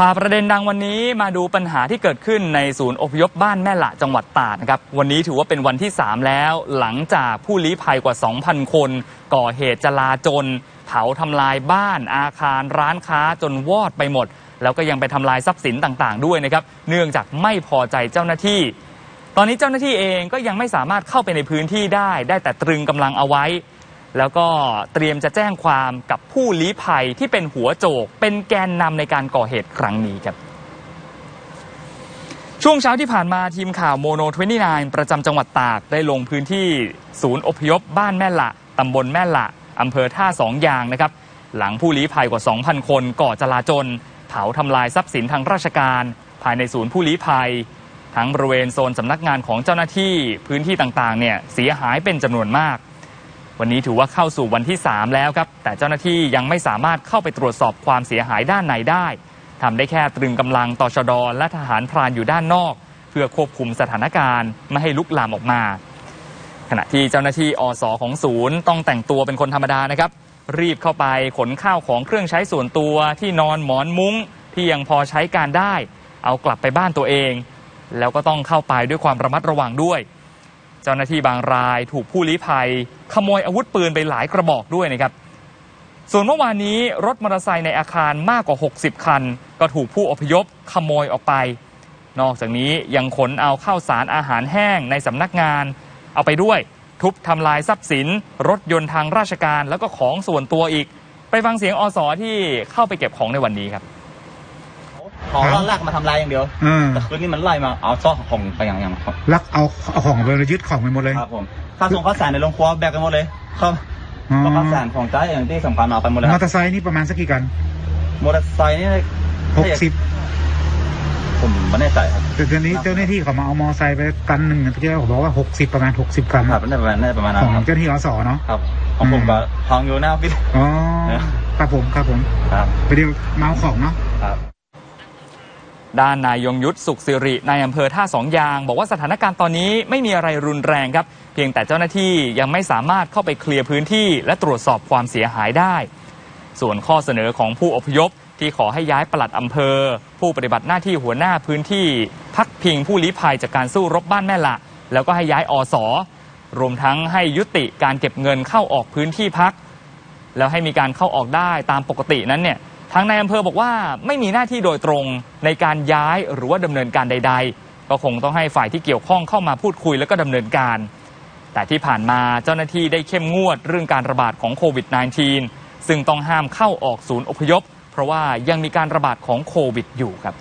พาประเด็นดังวันนี้มาดูปัญหาที่เกิดขึ้นในศูนย์อพยพบ้านแม่ละจังหวัดตาดนะครับวันนี้ถือว่าเป็นวันที่ 3 แล้วหลังจากผู้ลี้ภัยกว่า 2,000 คน ก่อเหตุจลาจลเผาทำลายบ้านอาคารร้านค้าจนวอดไปหมด แล้วก็ยังไปทำลายทรัพย์สินต่างๆ ด้วยนะครับเนื่องจากไม่พอใจเจ้าหน้าที่ ตอนนี้เจ้าหน้าที่เองก็ยังไม่สามารถเข้าไปในพื้นที่ได้ ได้แต่ตรึงกำลังเอาไว้ แล้วก็เตรียมจะแจ้งความกับผู้ลี้ภัยที่เป็นหัวโจก เป็นแกนนำในการก่อเหตุครั้งนี้ครับ ช่วงเช้าที่ผ่านมาทีมข่าวโมโน29 ประจำจังหวัดตาก ได้ลงพื้นที่ศูนย์อพยพบ้านแม่ละตำบลแม่ละอำเภอท่าสองยางนะครับ หลังผู้ลี้ภัยกว่า 2,000 คนก่อจลาจล เผาทำลายทรัพย์สินทางราชการ ภายในศูนย์ผู้ลี้ภัย ทั้งบริเวณโซนสำนักงานของเจ้าหน้าที่พื้นที่ต่างๆเนี่ยเสียหายเป็นจำนวนมาก วันนี้ถือว่าเข้าสู่วันที่ 3 แล้วครับ แต่เจ้าหน้าที่ยังไม่สามารถเข้าไปตรวจสอบความเสียหายด้านในได้ทำได้แค่ตรึงกำลังต่อชดและทหารพรานอยู่ด้านนอก เพื่อควบคุมสถานการณ์ไม่ให้ลุกลามออกมา ขณะที่เจ้าหน้าที่อสของศูนย์ต้องแต่งตัวเป็นคนธรรมดานะครับ รีบเข้าไปขนข้าวของเครื่องใช้ส่วนตัวที่นอนหมอนมุ้งที่ยังพอใช้การได้ เอากลับไปบ้านตัวเอง แล้วก็ต้องเข้าไปด้วยความระมัดระวังด้วย จ้าหน้าที่บางรายถูกผู้ลี้ภัย ขโมยอาวุธปืนไปหลายกระบอกด้วยนะครับ ส่วนเมื่อวานนี้รถมอเตอร์ไซค์ในอาคารมากกว่า 60 คัน ก็ถูกผู้อพยพขโมยออกไป นอกจากนี้ยังขนเอาข้าวสารอาหารแห้งในสำนักงาน เอาไปด้วยทุบทำลายทรัพย์สิน รถยนต์ทางราชการแล้วก็ของส่วนตัวอีก ไปฟังเสียงอสอที่เข้าไปเก็บของในวันนี้ครับ ขอลากมาทำลายอย่างเดียวอ่าแต่คืนนี้มันไล่มาเอาซ่อของไปอย่างอย่างครับลักเอาเอาของไปเลยยึดของไปหมดเลย ครับผมข้าวส่งข้าวสารในโรงครัวแบกกันหมดเลยครับอ๋อเพราะข้าวสารของจ้าอย่างที่สำคัญเอาไปหมดเลยมคอรับเตอร์ไซค์นี่ประมาณสักกี่กันมอเตอร์ไซค์นี่หกสิบผมไม่แน่ใจครับแต่ตอนนี้เจ้าหน้าที่เขามาเอามอเตอร์ไซค์ไปกันหนึ่งที่เขาบอกว่าหกสิบประมาณหกสิบกันครับน่าจะประมาณน่าจะประมาณนั้ขนองครับ เจ้าหน้าที่อสเนาะ ครับของผมก็พังอยู่หน้าพี่ อ๋อเออครับผมครับผมครับ ไปเดี๋ยวมาเอาของเนาะ ครับ ด้านนายยงยุทธสุขสิรินายอำเภอท่าสองยาง บอกว่าสถานการณ์ตอนนี้ไม่มีอะไรรุนแรงครับ เพียงแต่เจ้าหน้าที่ยังไม่สามารถเข้าไปเคลียร์พื้นที่ และตรวจสอบความเสียหายได้ ส่วนข้อเสนอของผู้อพยพที่ขอให้ย้ายปลัดอำเภอ ผู้ปฏิบัติหน้าที่หัวหน้าพื้นที่ พักพิงผู้ลี้ภัยจากการสู้รบบ้านแม่ละ แล้วก็ให้ย้ายอสรวมทั้งให้ยุติการเก็บเงินเข้าออกพื้นที่พัก แล้วให้มีการเข้าออกได้ตามปกตินั้นเนี่ย ทางนายอำเภอบอกว่าไม่มีหน้าที่โดยตรงในการย้ายหรือว่าดำเนินการใด ๆ ก็คงต้องให้ฝ่ายที่เกี่ยวข้องเข้ามาพูดคุยแล้วก็ดำเนินการ แต่ที่ผ่านมาเจ้าหน้าที่ได้เข้มงวดเรื่องการระบาดของโควิด -19 ซึ่งต้องห้ามเข้าออกศูนย์อพยพ เพราะว่ายังมีการระบาดของโควิดอยู่ครับ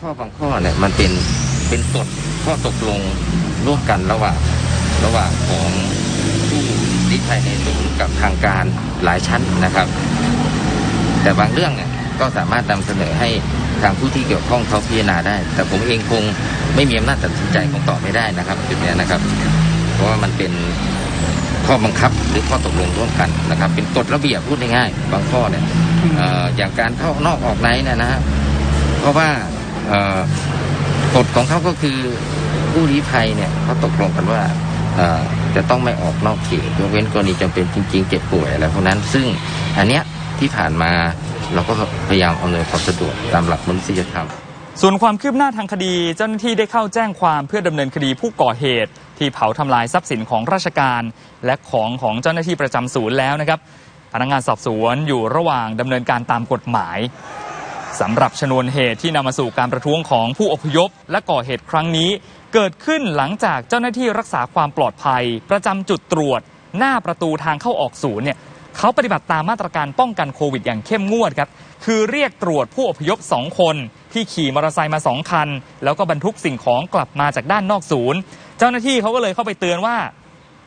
ข้อบางข้อเนี่ยมันเป็นเป็นกฎข้อตกลงร่วมกันระหว่างระหว่างของผู้ลี้ภัยในศูนย์กับทางการหลายชั้นนะครับ แต่บางเรื่องเนี่ยก็สามารถนำเสนอให้ทางผู้ที่เกี่ยวข้องเขาพิจารณาได้ แต่ผมเองคงไม่มีอำนาจตัดสินใจคงตอบไม่ได้นะครับจุดเนี้ยนะครับ เพราะว่ามันเป็นข้อบังคับหรือข้อตกลงร่วมกันนะครับ เป็นกฎระเบียบพูดง่ายๆบางข้อเนี่ยออย่างการเข้านอกออกในเนี่ยนะฮะเพราะว่ากฎของเขาก็คือผู้ลี้ภัยเนี่ยเขาตกลงกันว่าจะต้องไม่ออกนอกเขตยกเว้นกรณีจำเป็นจริงๆเจ็บป่วยอะไรพวกนั้น ซึ่งอันเนี้ย ที่ผ่านมา เราก็พยายามอำนวยความสะดวกตามหลักมนุษยธรรม ส่วนความคืบหน้าทางคดีเจ้าหน้าที่ได้เข้าแจ้งความเพื่อดำเนินคดีผู้ก่อเหตุ ที่เผาทำลายทรัพย์สินของราชการ และของของเจ้าหน้าที่ประจำศูนย์แล้วนะครับพนักงานสอบสวนอยู่ระหว่างดำเนินการตามกฎหมายสำหรับชนวนเหตุที่นำมาสู่การประท้วงของผู้อพยพ และก่อเหตุครั้งนี้ เกิดขึ้นหลังจากเจ้าหน้าที่รักษาความปลอดภัย ประจำจุดตรวจ หน้าประตูทางเข้าออกศูนย์เนี่ย เขาปฏิบัติตามมาตรการป้องกันโควิดอย่างเข้มงวดครับ คือเรียกตรวจผู้อพยพ 2 คน ที่ขี่มอเตอร์ไซค์มา 2 คัน แล้วก็บรรทุกสิ่งของกลับมาจากด้านนอกศูนย์ เจ้าหน้าที่เขาก็เลยเข้าไปเตือนว่า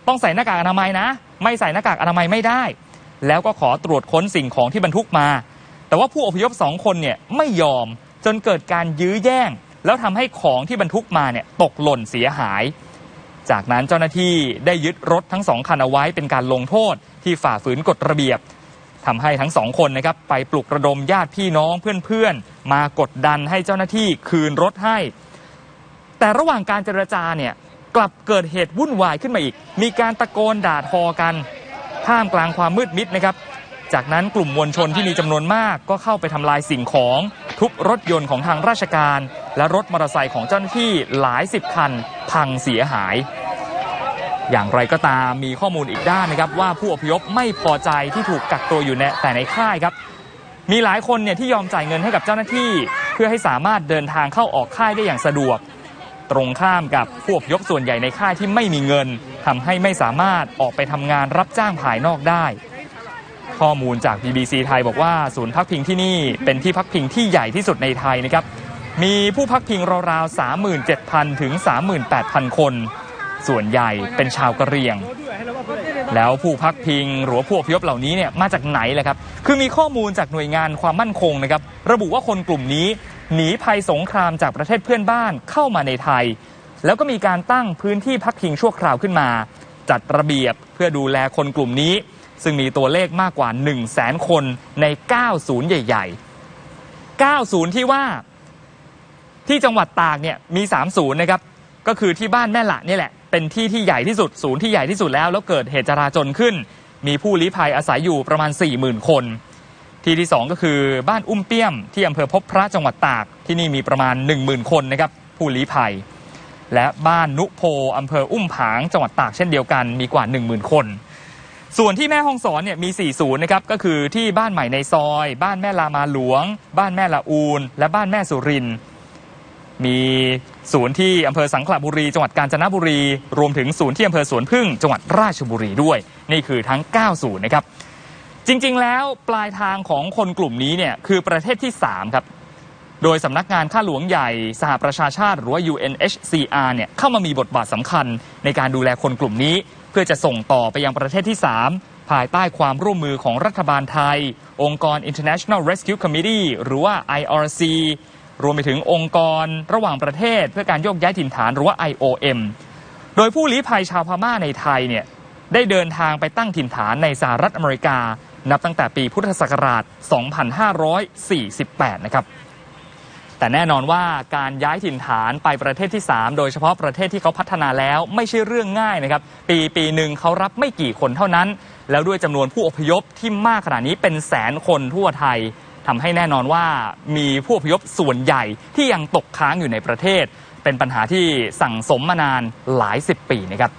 ต้องใส่หน้ากากอนามัยนะ ไม่ใส่หน้ากากอนามัยไม่ได้ แล้วก็ขอตรวจค้นสิ่งของที่บรรทุกมา แต่ว่าผู้อพยพสองคนเนี่ยไม่ยอมจนเกิดการยื้อแย่ง แล้วทำให้ของที่บรรทุกมาเนี่ยตกหล่นเสียหาย จากนั้นเจ้าหน้าที่ได้ยึดรถทั้งสองคันเอาไว้เป็นการลงโทษที่ฝ่าฝืนกฎระเบียบทำให้ทั้งสองคนนะครับไปปลุกระดมญาติพี่น้องเพื่อนๆ มากดดันให้เจ้าหน้าที่คืนรถให้ แต่ระหว่างการเจรจาเนี่ยกลับเกิดเหตุวุ่นวายขึ้นมาอีก มีการตะโกนด่าทอกันท่ามกลางความมืดมิดนะครับ จากนั้นกลุ่มมวลชนที่มีจำนวนมากก็เข้าไปทำลายสิ่งของทุบรถยนต์ของทางราชการ และรถมอเตอร์ไซค์ของเจ้าหน้าที่หลายสิบคันพังเสียหาย อย่างไรก็ตามมีข้อมูลอีกด้านนะครับว่าผู้อพยพไม่พอใจที่ถูกกักตัวอยู่ในแต่ในค่ายครับ มีหลายคนเนี่ยที่ยอมจ่ายเงินให้กับเจ้าหน้าที่ เพื่อให้สามารถเดินทางเข้าออกค่ายได้อย่างสะดวก ตรงข้ามกับผู้อพยพส่วนใหญ่ในค่ายที่ไม่มีเงินทำให้ไม่สามารถออกไปทำงานรับจ้างภายนอกได้ข้อมูลจาก BBC ไทยบอกว่าศูนย์พักพิงที่นี่เป็นที่พักพิงที่ใหญ่ที่สุดในไทยนะครับ มีผู้พักพิงราวๆ37,000 ถึง 38,000 คน ส่วนใหญ่เป็นชาวกะเหรี่ยง แล้วผู้พักพิงหรือว่าผู้อพยพเหล่านี้เนี่ยมาจากไหนล่ะครับ คือมีข้อมูลจากหน่วยงานความมั่นคงนะครับ ระบุว่าคนกลุ่มนี้หนีภัยสงครามจากประเทศเพื่อนบ้านเข้ามาในไทย แล้วก็มีการตั้งพื้นที่พักพิงชั่วคราวขึ้นมา จัดระเบียบเพื่อดูแลคนกลุ่มนี้ ซึ่งมีตัวเลขมากกว่า 1 0 0 0 0แสนคนใน 9 ศูนย์ใหญ่ ๆ 9 ศูนย์ที่ว่า ที่จังหวัดตากเนี่ยมี3ศูนย์นะครับก็คือที่บ้านแม่ละนี่แหละ เป็นที่ที่ใหญ่ที่สุดศูนย์ที่ใหญ่ที่สุดแล้ว แล้วเกิดเหตุจราจนขึ้น มีผู้ลี้ภัยอาศัยอยู่ประมาณ 40,000 คน ที่ที่ 2 ก็คือบ้านอุ้มเปี้ยม ที่อำเภอพบพระจังหวัดตาก ที่นี่มีประมาณ 10,000 คนนะครับผู้ลี้ภัย และบ้านนุโพอำเภออุ้มผางจังหวัดตากเช่นเดียวกันมีกว่า 10,000 คน ส่วนที่แม่ฮ่องสอนเนี่ยมี4ศูนย์นะครับก็คือที่บ้านใหม่ในซอย บ้านแม่ลามาหลวง บ้านแม่ละอูนและบ้านแม่สุรินทร์ มีศูนย์ที่อำเภอสังขละบุรี จังหวัดกาญจนบุรี รวมถึงศูนย์ที่อำเภอสวนพึ่ง จังหวัดราชบุรีด้วย นี่คือทั้ง 9 ศูนย์นะครับ จริงๆ แล้วปลายทางของคนกลุ่มนี้เนี่ยคือประเทศที่ 3 ครับ โดยสำนักงานข้าหลวงใหญ่ สหประชาชาติหรือว่า UNHCR เนี่ยเข้ามามีบทบาทสำคัญในการดูแลคนกลุ่มนี้ เพื่อจะส่งต่อไปยังประเทศที่ 3ภายใต้ความร่วมมือของรัฐบาลไทย องค์กร International Rescue Committee หรือว่า IRC รวมไปถึงองค์กรระหว่างประเทศ เพื่อการโยกย้ายถิ่นฐานหรือว่า IOM โดยผู้ลี้ภัยชาวพม่าในไทยเนี่ยได้เดินทางไปตั้งถิ่นฐานในสหรัฐอเมริกา นับตั้งแต่ปีพุทธศักราช 2548 นะครับ แต่แน่นอนว่าการย้ายถิ่นฐานไปประเทศที่ 3 โดยเฉพาะประเทศที่เขาพัฒนาแล้วไม่ใช่เรื่องง่ายนะครับ ปีปีหนึ่งเขารับไม่กี่คนเท่านั้น แล้วด้วยจำนวนผู้อพยพที่มากขนาดนี้เป็นแสนคนทั่วไทย ทำให้แน่นอนว่ามีผู้พยพส่วนใหญ่ที่ยังตกค้างอยู่ในประเทศ เป็นปัญหาที่สั่งสมมานานหลายสิบปีนะครับ